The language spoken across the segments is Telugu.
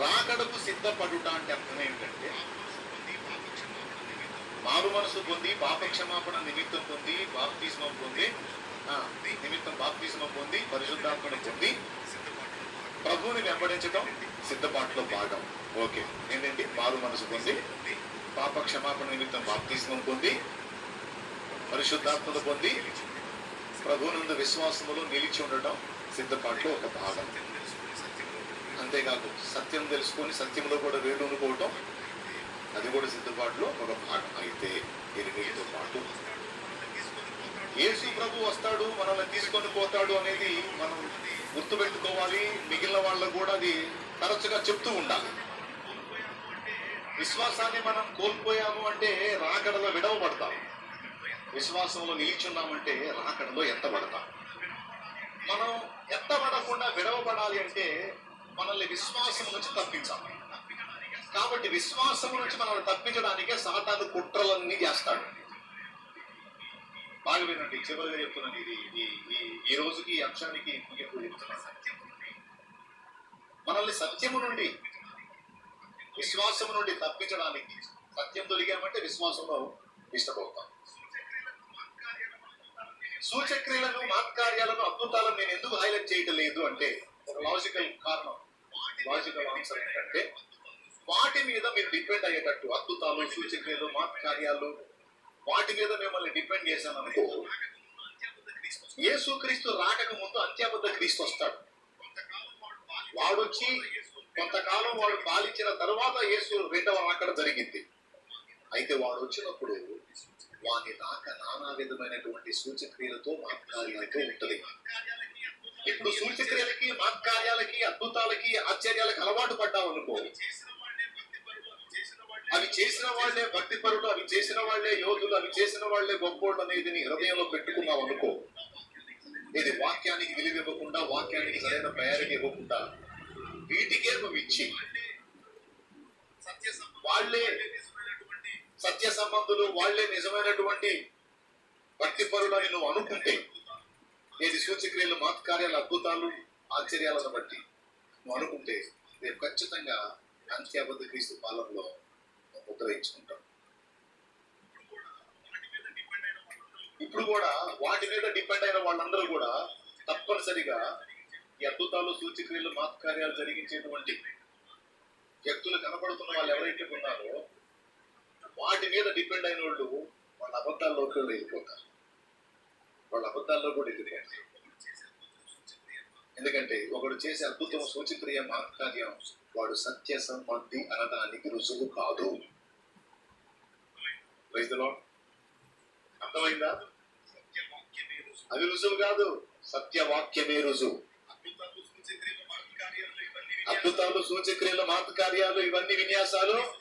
రాకడకు సిద్ధపడుట అంటే అర్థం ఏంటంటే మారు మనసు పొంది పాప క్షమాపణ నిమిత్తం పొంది బాప్తిస్మం పొంది ఆ, నిమిత్తం బాప్తిస్మం పొంది పరిశుద్ధాత్మను పొంది ప్రభువుని వెంబడించడం సిద్ధపాటులో భాగం. ఓకే. ఏంటండి మారు మనసు పొంది పాప క్షమాపణ నిమిత్తం బాప్తిస్మం పొంది పరిశుద్ధాత్మత పొంది ప్రభువునందు విశ్వాసములో నిలిచి ఉండటం సిద్ధపాటులో ఒక భాగం. అంతేకాదు సత్యం తెలుసుకొని సత్యంలో కూడా వేడు అనుకోవటం అది కూడా సిద్ధపాటులో ఒక భాగం. అయితే ఎనిమిదితో పాటు యేసు ప్రభు వస్తాడు మనల్ని తీసుకొని పోతాడు అనేది మనం గుర్తుపెట్టుకోవాలి. మిగిలిన వాళ్ళకు కూడా అది తరచుగా చెప్తూ ఉండాలి. విశ్వాసాన్ని మనం కోల్పోయాము అంటే రాకడలో విడవబడతాం. విశ్వాసంలో నిల్చున్నామంటే రాకడలో ఎత్తబడతాం. మనం ఎత్తబడకుండా విడవబడాలి అంటే మనల్ని విశ్వాసం నుంచి తప్పించాలి. కాబట్టి విశ్వాసం నుంచి మనల్ని తప్పించడానికే సాతాను కుట్రలన్నీ చేస్తాడు. బాగా వినండి చివరిగా చెప్తున్నాను ఇది ఈ- రోజుకి ఈ అంశానికి ముగింపు చెప్తున్నాను. మనల్ని సత్యము నుండి విశ్వాసము నుండి తప్పించడానికి సత్యం దొరికామంటే విశ్వాసంలో ఇష్టపడతాం. సూచక్రియలను మాత్కార్యాలను అద్భుతాలను నేను ఎందుకు హైలైట్ చేయటం లేదు అంటే ఒక లాజికల్ కారణం. లాజికల్ ఆన్సర్ ఏంటంటే వాటి మీద మీరు డిపెండ్ అయ్యేటట్టు అద్భుతాలు సూచక్రియలు మాత్కార్యాలు వాటి మీద మిమ్మల్ని డిపెండ్ చేశామనుకో యేసుక్రీస్తు రాకక ముందు అంత్యాబద్ధ క్రీస్తు వస్తాడు. వాడొచ్చి కొంతకాలం వాడు పాలించిన తర్వాత యేసు రెండవ రాకడ జరిగింది. అయితే వాడు వచ్చినప్పుడు వాని రాక నానా విధమైనటువంటి సూచక్రియలతో మాత్కార్యాలతో ఉంటుంది. ఇప్పుడు సూచక్రియలకి మాత్కార్యాలకి అద్భుతాలకి ఆశ్చర్యాలకి అలవాటు పడ్డావు అనుకో అవి చేసిన వాళ్ళే భక్తిపరుడు అవి చేసిన వాళ్ళే యోధులు అవి చేసిన వాళ్ళే గొప్పోళ్ళు అనేది నీ హృదయంలో పెట్టుకున్నావు అనుకో ఇది వాక్యానికి విలువ ఇవ్వకుండా వాక్యానికి సరైన ప్రయారిటీ ఇవ్వకుండా వీటికే నువ్వు ఇచ్చి వాళ్ళే సత్య సంబంధులు వాళ్ళే నిజమైనటువంటి భక్తిపరులు అని నువ్వు అనుకుంటే ఏది సూచక్రియలు మాత్కార్యాలు అద్భుతాలు ఆశ్చర్యాలను బట్టి నువ్వు అనుకుంటే రేపు ఖచ్చితంగా అంత్యాబద్ధ క్రీస్తు పాలనలో ముద్రయించుకుంటాం ఇప్పుడు కూడా వాటి మీద డిపెండ్ అయిన వాళ్ళందరూ కూడా తప్పనిసరిగా ఈ అద్భుతాలు సూచక్రియలు మాత్కార్యాలు జరిగించేటువంటి వ్యక్తులు కనపడుతున్న వాళ్ళు ఎవరైతే ఉన్నారో వాటి మీద డిపెండ్ అయిన వాళ్ళు వాళ్ళ అబద్ధాల్లోకి వెళ్ళిపోతారు. వాళ్ళ అబద్ధాల్లో కూడా వెళ్ళిపోతారు ఎందుకంటే ఒకడు చేసే అద్భుతం సూచిక్రియ మాత్కార్యం వాడు సత్య సంబంధి అనడానికి రుజువు కాదు. అర్థమైందా? అది రుజువు కాదు. సత్యవాక్యమే రుజువు. అద్భుతాలు సూచక్రియలు మాతృ కార్యాలు ఇవన్నీ విన్యాసాలు.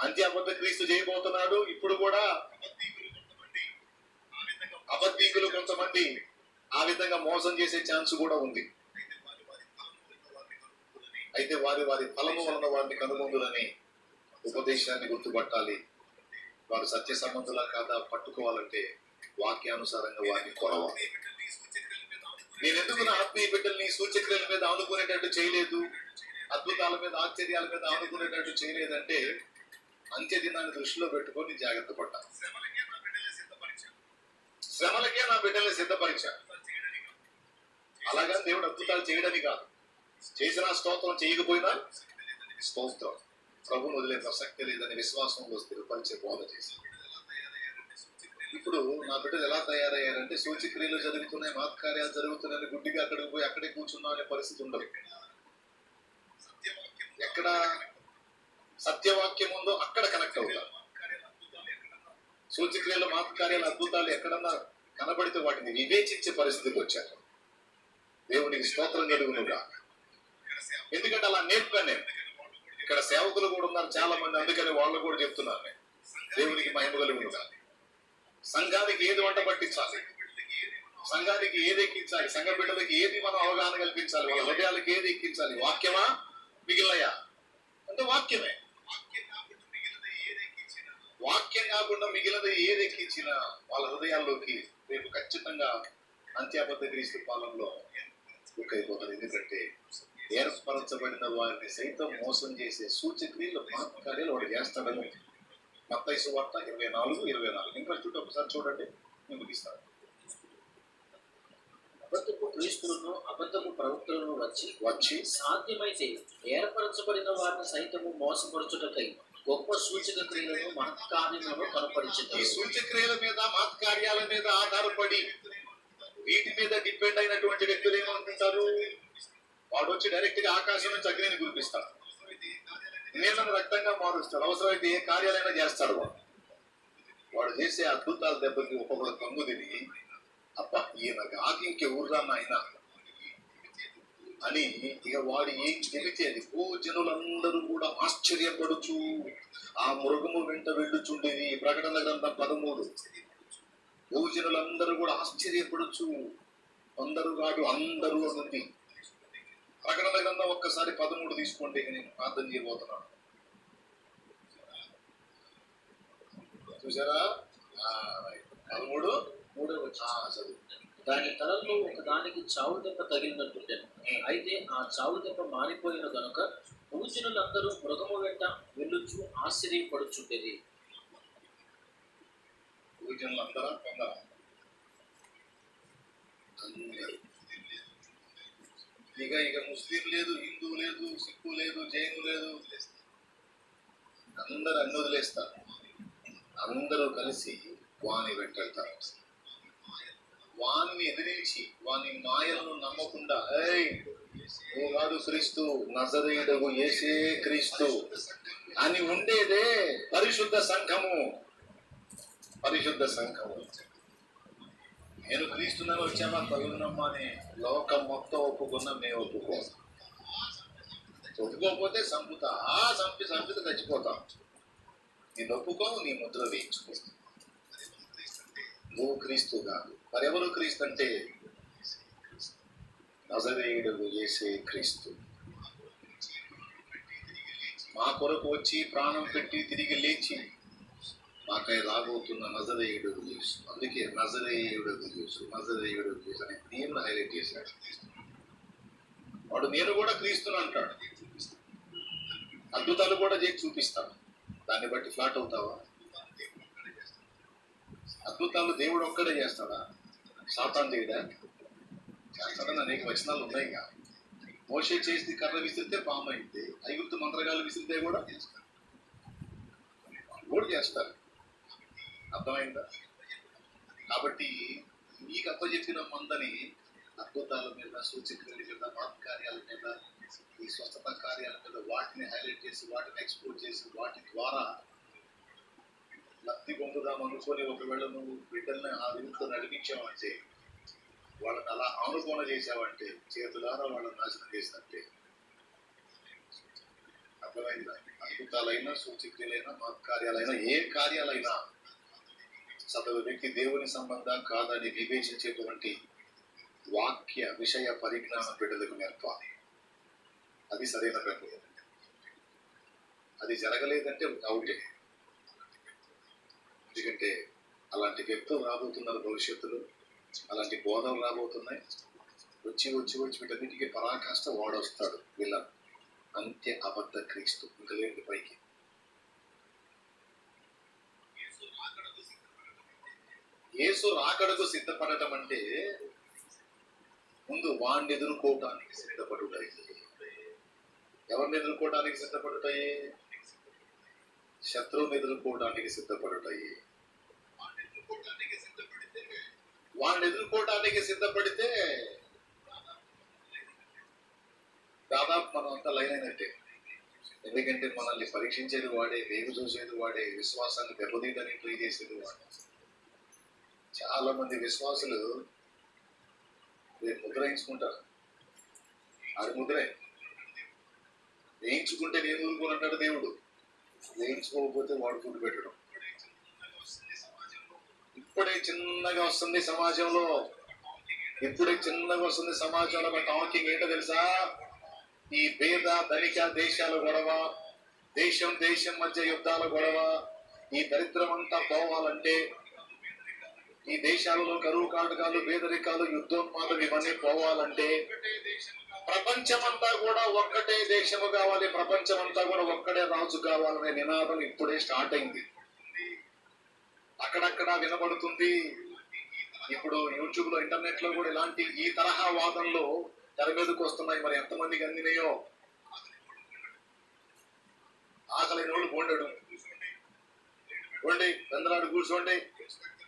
అంత్యాబద్ధ క్రీస్తు చేయబోతున్నాడు. ఇప్పుడు కూడా అబద్ధీకులు కొంతమంది ఆ విధంగా మోసం చేసే ఛాన్స్ కూడా ఉంది. అయితే వారి వారి ఫలము వలన వారిని కనుగొందులని ఉపదేశాన్ని గుర్తుపట్టాలి. వారు సత్య సంబంధులా కాదా పట్టుకోవాలంటే వాక్యానుసారంగా వారిని కొరవాలి నేను ఎందుకు నా ఆత్మీయ బిడ్డల్ని సూచక్రియల మీద ఆనుకునేటట్టు చేయలేదు? అద్భుతాల మీద ఆశ్చర్యాల మీద ఆనుకునేటట్టు చేయలేదంటే అంత్య దినాన్ని దృష్టిలో పెట్టుకొని జాగ్రత్త పడ్డాను శ్రమలకే నా బిడ్డల్ని సిద్ధపరిచాను అలాగని దేవుడు అద్భుతాలు చేయడని కాదు. చేసిన స్తోత్రం చేయకపోయినా స్తోత్రం. ప్రభుని వదిలే ప్రసక్తి లేదని విశ్వాసంలో స్థిరపరిచే బోధ చేశాను ఇప్పుడు నా బిడ్డలు ఎలా తయారయ్యారంటే సూచిక్రియలు జరుగుతున్నాయి మాత్కార్యాలు జరుగుతున్నాయని గుడ్డిగా అక్కడికి పోయి అక్కడే కూర్చున్నాం అనే పరిస్థితి ఉండదు. ఎక్కడ సత్యవాక్యం ఉందో అక్కడ కనెక్ట్ అవుతారు సూచిక్రియలు మాత్కార్యాలు అద్భుతాలు ఎక్కడన్నా కనబడితే వాటిని వివేచించే పరిస్థితికి వచ్చారు. దేవునికి స్తోత్రం కలుగునుగా. ఎందుకంటే అలా నేర్పాను. నేను ఇక్కడ సేవకులు కూడా ఉన్నారు చాలా మంది అందుకని వాళ్ళు కూడా చెప్తున్నారు. నేను. దేవునికి మహిమ కలుగునుగా. సంఘానికి ఏది వంట పట్టించాలి? సంఘానికి ఏది ఎక్కించాలి? సంఘ బిడ్డలకి ఏది మనం అవగాహన కల్పించాలి? వాళ్ళ హృదయాలకు ఏది ఎక్కించాలి? వాక్యమా? మిగిలినయా అంటే వాక్యమే వాక్యం కాకుండా మిగిలినది ఏది ఎక్కించినా వాళ్ళ హృదయాల్లోకి రేపు ఖచ్చితంగా అంత్యాబద్ధ క్రీస్తు పాలనలో అయిపోతుంది. ఎందుకంటే ఏర్పరచబడిన వారిని సైతం మోసం చేసే సూచక్రియలు మహత్కార్యాలు వాడు చేస్తాడని మత్తైసు వార్త ఇరవై నాలుగు ఇరవై నాలుగు. ఇంకా చుట్టూ ఒకసారి చూడండి నేను ముగిస్తాను. అబద్ధపు క్రీస్తులను అబద్ధపు ప్రవక్తలను వచ్చి వచ్చి సాధ్యమైతే ఏర్పరచబడిన వారిని సైతము మోసపరచుటకై గొప్ప సూచక క్రియలను మహత్కార్యములను ఈ కనపరిచింది సూచక్రియల మీద మహత్కార్యాల మీద ఆధారపడి వీటి మీద డిపెండ్ అయినటువంటి వ్యక్తులు ఏమనుకుంటారు వాడు వచ్చి డైరెక్ట్గా ఆకాశం నుంచి అగ్నిని కురిపిస్తాడు. నీళ్ళను రక్తంగా మారుస్తాడు. అవసరమైతే ఏ కార్యాలైనా చేస్తాడు వాడు. వాడు చేసే అద్భుతాల దెబ్బకి ఒక్కొక్కరు కంగు తిరిగి అబ్బా ఈయన ఆకి ఇంకెవరురా నాయన. అని ఇక వాడు ఏం చెబితే భూజనులందరూ ఓ జనులందరూ కూడా ఆశ్చర్యపడుచు ఆ మృగము వెంట వెళ్ళుచుండేది. ప్రకటన గ్రంథం పదమూడు. భూజనులందరూ కూడా ఆశ్చర్యపడుచు అందరూ కాదు అందరూ అని ప్రకటన గ్రంథం ఒక్కసారి పదమూడు తీసుకోండి నేను ప్రార్థన చేయబోతున్నాను చూసారా? పదమూడు? మూడో చదువు దాని తలలో ఒక దానికి చావు దెబ్బ తగిలినట్టుండెను అయితే ఆ చావు దెబ్బ మారిపోయిన గనుక పూజనులందరూ మృగము వెంట వెళ్ళుచు ఆశ్చర్యపడుచుండేది. భూజనులందరా ఇక ఇక ముస్లిం లేదు హిందూ లేదు సిక్కు లేదు జైను లేదు. అందరు అన్ని వదిలేస్తారు. అందరూ కలిసి వాని వెళ్తారు. వాని ఎదిరించి వాని మాయలను నమ్మకుండా ఓ కాదు క్రీస్తు నజరేయుడగు ఏసే క్రీస్తు అని ఉండేదే పరిశుద్ధ సంఘము. పరిశుద్ధ సంఘము. నేను క్రీస్తున్న వచ్చామా? తగునమ్మా అని లోకం మొత్తం ఒప్పుకున్నా మేము ఒప్పుకో ఒప్పుకోకపోతే చంపుతా. ఆ చంపి చంపితే చచ్చిపోతాం. నేను ఒప్పుకో నీ ముద్ర వేయించుకో. నువ్వు క్రీస్తు కాదు. మరెవరు క్రీస్తు అంటే నజరేయుడు చేసే క్రీస్తు. మా కొరకు వచ్చి ప్రాణం పెట్టి తిరిగి లేచి మాకై రాబోతున్న నజరేయుడు యేసు. అందుకే నజరేయుడు యేసు నజరేయుడు యేసు అనే నేను హైలైట్ చేశాడు వాడు నేను కూడా క్రీస్తుని అంటాడు. అద్భుతాలు కూడా చేసి చూపిస్తాడు. దాన్ని బట్టి ఫ్లాట్ అవుతావా? అద్భుతాలు దేవుడు ఒక్కడే చేస్తాడా? సాతాన్ చేయడా చేస్తాడని అనేక వచనాలు ఉన్నాయి ఇంకా మోసే చేసింది కర్ర విసిరితే పాము అయింది ఐగుప్తు మంత్రగాలు విసిరితే కూడా కూడా చేస్తారు. అర్థమైందా? కాబట్టి మీకు అప్పచెప్పిన మందని అద్భుతాల మీద సూచక్రియల మీద మాత్ కార్యాల మీద ఈ స్వస్థత కార్యాల మీద వాటిని హైలైట్ చేసి వాటిని ఎక్స్పోర్ట్ చేసి వాటి ద్వారా లబ్ధి పొందుదాం అనుకొని ఒకవేళ నువ్వు బిడ్డల్ని ఆ విధంగా నడిపించావంటే వాళ్ళని అలా ఆనుకోన చేసావంటే చేతులారా వాళ్ళని నాశనం చేసినట్టే. అర్థమైందా? అద్భుతాలైనా సూచక్రియలైనా మా కార్యాలైనా ఏ కార్యాలైనా సదరు వ్యక్తి దేవుని సంబంధం కాదని వివేచించేటువంటి వాక్య విషయ పరిజ్ఞానం బిడ్డలకు నేర్పాలి. అది సరైన ప్రక్రియ. అది జరగలేదంటే అవుటే ఎందుకంటే అలాంటి వ్యక్తులు రాబోతున్నారు భవిష్యత్తులో. అలాంటి బోధలు రాబోతున్నాయి. వచ్చి వచ్చి వచ్చి వీటన్నిటికీ పరాకాష్ట వాడొస్తాడు వీళ్ళ అంత్య అబద్ధ క్రీస్తు. ఇంకా లేదు పైకి. యేసు రాకడకు సిద్ధపడటం అంటే ముందు వాణ్ణి ఎదుర్కోవటానికి సిద్ధపడుటాయి. ఎవరిని ఎదుర్కోవటానికి సిద్ధపడుతాయి శత్రువుని ఎదుర్కోవడానికి సిద్ధపడుతాయి వాళ్ళు ఎదుర్కోవటానికి సిద్ధపడితే దాదాపు మనం అంతా లైన్ అయినట్టే. ఎందుకంటే మనల్ని పరీక్షించేది వాడే వేగు చూసేది వాడే విశ్వాసాన్ని దెబ్బతీయడానికి ట్రై చేసేది వాడే. చాలా మంది విశ్వాసులు రేపు ముద్ర వేయించుకుంటారు అది ముద్రే. వేయించుకుంటే నేను ఊరుకోనంటాడు దేవుడు. వేయించుకోకపోతే వాడు ఫుడ్ పెట్టడం. ఇప్పుడే చిన్నగా వస్తుంది సమాజంలో. ఇప్పుడే చిన్నగా వస్తుంది సమాజంలో. ఒక టాకింగ్ ఏంటో తెలుసా? ఈ పేద ధనిక దేశాల గొడవ దేశం దేశం మధ్య యుద్ధాల గొడవ ఈ దరిద్రం అంతా పోవాలంటే ఈ దేశాలలో కరువు కాటకాలు పేదరికాలు యుద్ధోన్మాదం ఇవన్నీ పోవాలంటే ప్రపంచమంతా కూడా ఒక్కటే దేశము కావాలి. ప్రపంచమంతా కూడా ఒక్కడే రాజు కావాలనే నినాదం ఇప్పుడే స్టార్ట్ అయింది. అక్కడక్కడ వినబడుతుంది. ఇప్పుడు యూట్యూబ్లో ఇంటర్నెట్లో కూడా ఇలాంటి ఈ తరహా వాదనలు తెర మీదకు వస్తున్నాయి. మరి ఎంతమందికి అందినాయో? ఆకలి నోళ్ళు బోండడు. పోండి పెందలాడు కూర్చోండి.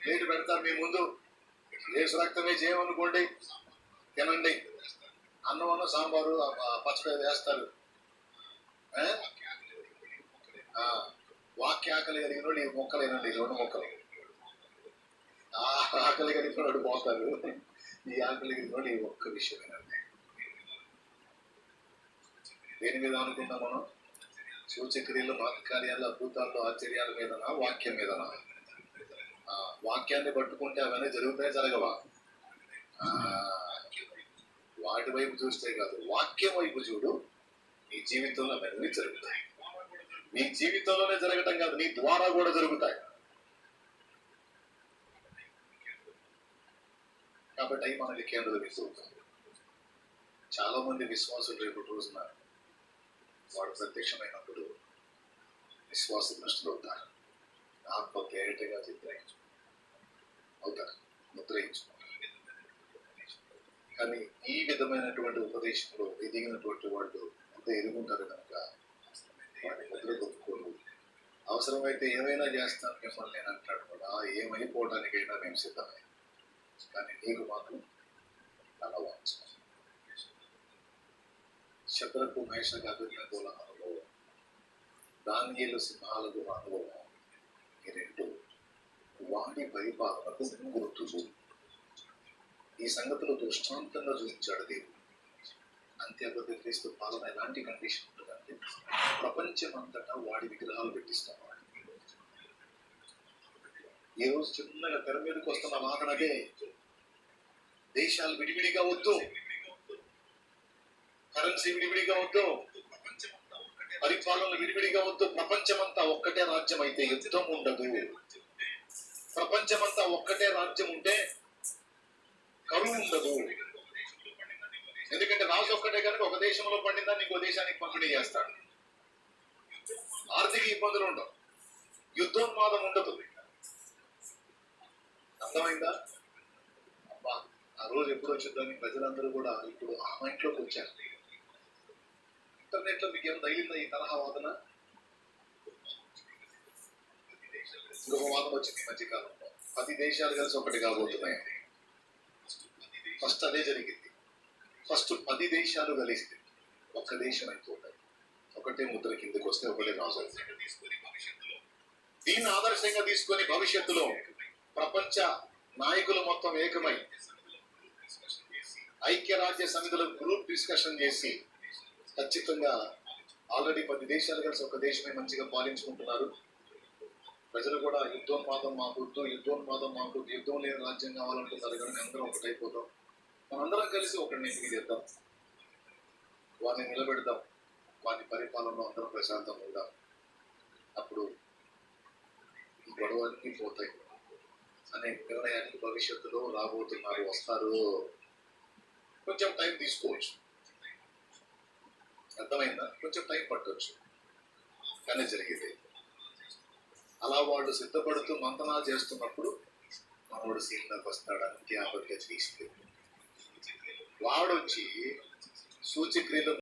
లేటు పెడతారు మీ ముందు. ఏసు రక్తమే చేయమనుకోండి తినండి. అన్నం అన్న సాంబారు పచ్చడి వేస్తారు. వాక్యాకలి కలిగిన వాడు ఈ మొక్కలు ఏనండి రెండు మొక్కలు ఆ ఆకలి కలిగిన వాడు పోతారు ఈ ఆకలి కలిగిన వాడు ఈ ఒక్క విషయమేనండి దేని మీద అనుకున్నాం మనం? సూచక్రియలు మహత్కార్యాలు అద్భుతాలు ఆశ్చర్యాల మీదనా వాక్యం మీదనా? వాక్యాన్ని పట్టుకుంటే అవన్నీ జరుగుతాయి జరగవా? వాటి వైపు చూస్తే కాదు. వాక్యం వైపు చూడు నీ జీవితంలో అవన్నీ జరుగుతాయి. నీ జీవితంలోనే జరగటం కాదు నీ ద్వారా కూడా జరుగుతాయి. కాబట్టి అవి మనకి కేంద్ర బిందువు చాలా మంది విశ్వాసులు రేపు రోజున వాడు ప్రత్యక్షమైనప్పుడు విశ్వాస నష్టలు అవుతారు. ఆత్మ తేటగా చిత్రయించు అవుతారు. ముద్రయించు కానీ ఈ విధమైనటువంటి ఉపదేశంలో ఎదిగినటువంటి వాళ్ళు అంత ఎదుగుంటారు కనుక వాడి ముద్ర కొట్టుకోరు అవసరమైతే ఏమైనా చేస్తాను మిమ్మల్ని నేను అంటాడు కూడా. ఏమైపోవడానికైనా మేము సిద్ధమే. కానీ నీకు మాత్రం నలవచ్చు శత్రుకు మహేష అభిజ్ఞాతుల అనుభవం దానియలు సింహాలకు అనుభవం ఈ రెండు వాణి పరిపాలనకు గుర్తు ఈ సంగతులు దృష్టాంతంగా చూపించాడు దేవుడు. అంత్యపతి క్రీస్తు పాలన ఎలాంటి కండిషన్ ఉంటుందంటే ప్రపంచం అంతటా వాడి విగ్రహాలు పెట్టిస్తాం ఈ రోజు చిన్నగా తెర మీదకి వస్తున్న వాదన అదే. దేశాలు విడివిడిగా వద్దు. కరెన్సీ విడివిడిగా వద్దు. పరిపాలన విడివిడిగా వద్దు. ప్రపంచమంతా ఒక్కటే రాజ్యం అయితే యుద్ధం ఉండదు. ప్రపంచమంతా ఒక్కటే రాజ్యం ఉంటే కరువు ఉండదు. ఎందుకంటే రాజు ఒక్కటే కనుక ఒక దేశంలో పండిందాన్ని ఇంకో దేశానికి పంపిణీ చేస్తాడు. ఆర్థిక ఇబ్బందులు ఉండవు. యుద్ధోన్మాదం ఉండదు. అర్థమైందా? అబ్బా ఆ రోజు ఎప్పుడు వచ్చిందని ప్రజలందరూ కూడా ఇప్పుడు ఆ మైండ్లోకి వచ్చారు. ఇంటర్నెట్లో మీకు ఏం తగిలిందా ఈ తరహా వాదన? ఇంకొక వాదన వచ్చింది మధ్యకాలంలో. పది దేశాలు కలిసి ఒకటి కాబోతున్నాయి. ఫస్ట్ అదే జరిగింది. ఫస్ట్ పది దేశాలు కలిస్తే ఒక్క దేశం అయిపోతాయి. ఒకటే ముద్ర కిందకి వస్తే ఒకటే రాజు దీన్ని ఆదర్శంగా తీసుకొని భవిష్యత్తులో ప్రపంచ నాయకులు మొత్తం ఏకమై ఐక్యరాజ్య సమితిలో గ్రూప్ డిస్కషన్ చేసి ఖచ్చితంగా ఆల్రెడీ పది దేశాలు కలిసి ఒక దేశమే మంచిగా పాలించుకుంటున్నారు. ప్రజలు కూడా యుద్ధోన్మాదం మాకొద్దు యుద్ధోన్మాదం మాకొద్దు యుద్ధం లేని రాజ్యం కావాలంటున్నారు కానీ అందరం ఒకటైపోతాం. మనందరం కలిసి ఒకటి ఇంటికి తెద్దాం వారిని నిలబెడదాం. వారి పరిపాలనలో అందరం ప్రశాంతంగా ఉందాం. అప్పుడు ఈ గొడవలన్నీ పోతాయి. అనే నిర్ణయానికి భవిష్యత్తులో రాబోతున్నారు వస్తారు కొంచెం టైం తీసుకోవచ్చు. అర్థమైందా? కొంచెం టైం పట్టవచ్చు కానీ జరిగేది. అలా వాళ్ళు సిద్ధపడుతూ మంతనా చేస్తున్నప్పుడు మనవాడు సీన్లోకి వస్తాడు? అంతే ఆపత్తి తీసుకెళ్ళి వాడొచ్చి సూచిక్రియలు